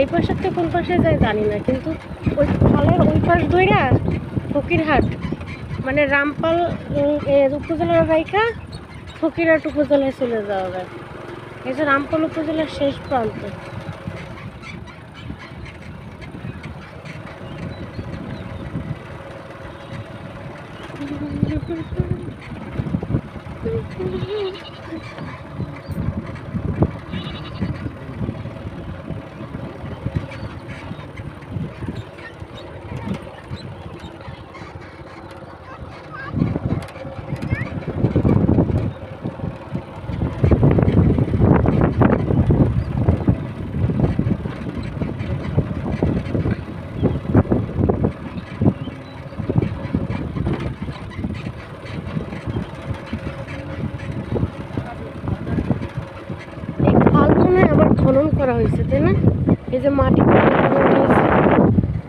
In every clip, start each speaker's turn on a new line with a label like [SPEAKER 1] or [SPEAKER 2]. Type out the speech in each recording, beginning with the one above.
[SPEAKER 1] এই পাশের তো কোন পাশে যায় জানি না, কিন্তু ওই খালের ওই পাশ ধইরা ফকিরহাট মানে রামপাল উপজেলার বাইকা ফকিরহাট উপজেলায় চলে যাওয়া যায়। এই যে রামপাল উপজেলার শেষ প্রান্ত। এই খাল মনে হয় আবার খনন করা হয়েছে, তাই না? এই যে মাটি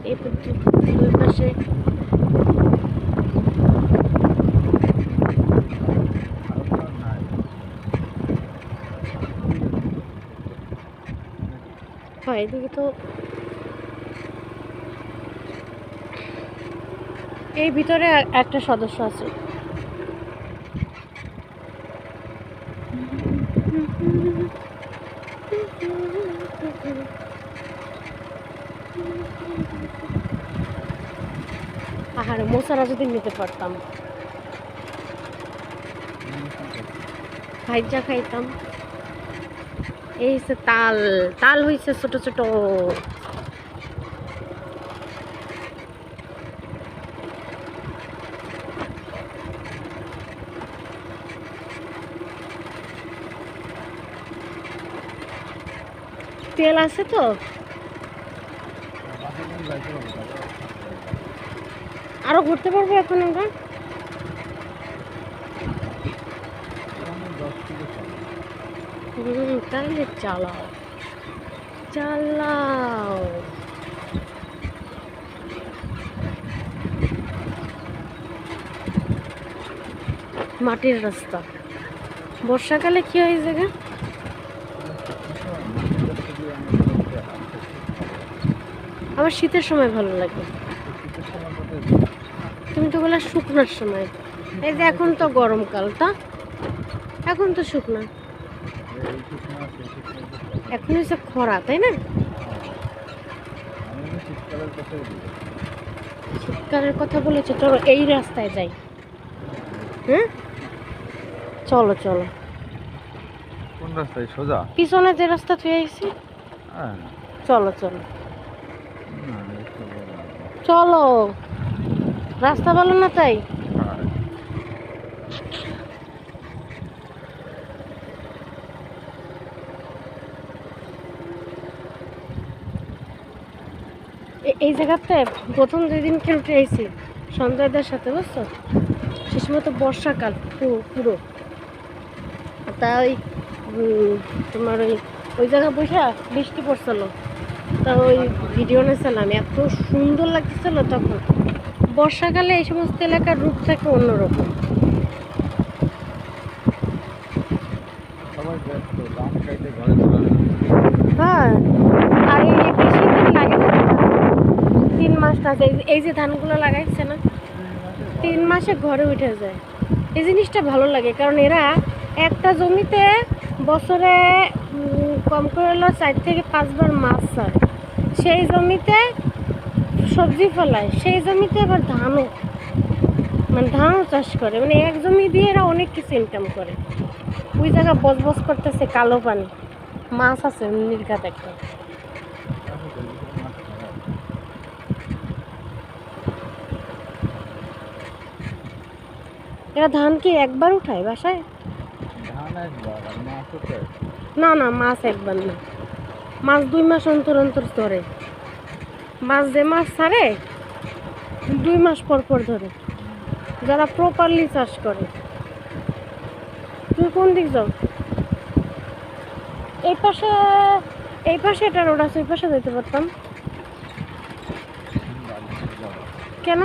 [SPEAKER 1] এই পাশে। হয়, এদিকে তো এই ভিতরে একটা সদস্য আছে। আহারে মশারা যদি নিতে পারতাম। ভাইজা খাইতাম। এই হচ্ছে তাল তাল হইছে ছোট ছোট। তেল আছে তো? আরও ঘুরতে পারব এখন আমরা? তাহলে চালাও। চালাও। মাটির রাস্তা। বর্ষাকালে কি হয় জায়গা আবার শীতের সময় ভালো লাগে। তুমি তো বলে শুকনার সময়। এই যে এখন তো গরমকাল তা? এখন তো শুকনা। এখন হচ্ছে খরা তাই না? শীতকালের কথা বলেছ চলো এই রাস্তায় যাই। হ্যাঁ? চলো চলো।
[SPEAKER 2] কোন রাস্তায়? সোজা?
[SPEAKER 1] পিছনে যে রাস্তা তুই আইছি
[SPEAKER 2] হ্যাঁ।
[SPEAKER 1] চলো চলো। চলো। রাস্তা ভালো না তাই। এই জায়গাতে প্রথম যেদিনকে উঠে আইছি, সঞ্জয়দের সাথে, বুঝছ? সে সময় তো বর্ষাকাল পুরো পুরো। তা ওই তোমার ওই ওই জায়গা বসে বৃষ্টি পড়ছিল। তা ওই ভিডিও নিয়েছিলাম এত সুন্দর লাগতেছিল তখন। বর্ষাকালে এই সমস্ত এলাকার রূপ থাকে অন্যরকম। হ্যাঁ আর এই বেশি দিন লাগে না তিন মাস এই- যে ধানগুলো লাগাইছে না তিন মাসে ঘরে উঠে যায়। এই জিনিসটা ভালো লাগে কারণ এরা একটা জমিতে বছরে কম করে হলো চার থেকে পাঁচবার মাছ চায়। সেই জমিতে সবজি ফলায় সেই জমিতে আবার ধানও মানে ধানও চাষ করে। মানে এক জমি দিয়ে এরা অনেক কিছু ইনকাম করে। ওই জায়গা বজবজ করতেছে কালো পানি। মাছ আছে নির্ঘাত একটা। এরা ধান কি একবার উঠায় বাসায়? না না মাছ একবার না। মাছ দুই মাস অন্তর অন্তর ধরে। মাছ যে মাছ ছাড়ে, দুই মাস পর পর ধরে। যারা প্রপারলি চাষ করে। তুই কোন দিক যাও? এই পাশে এই পাশে এটা রোড আছে এই পাশে যেতে পারতাম। কেন?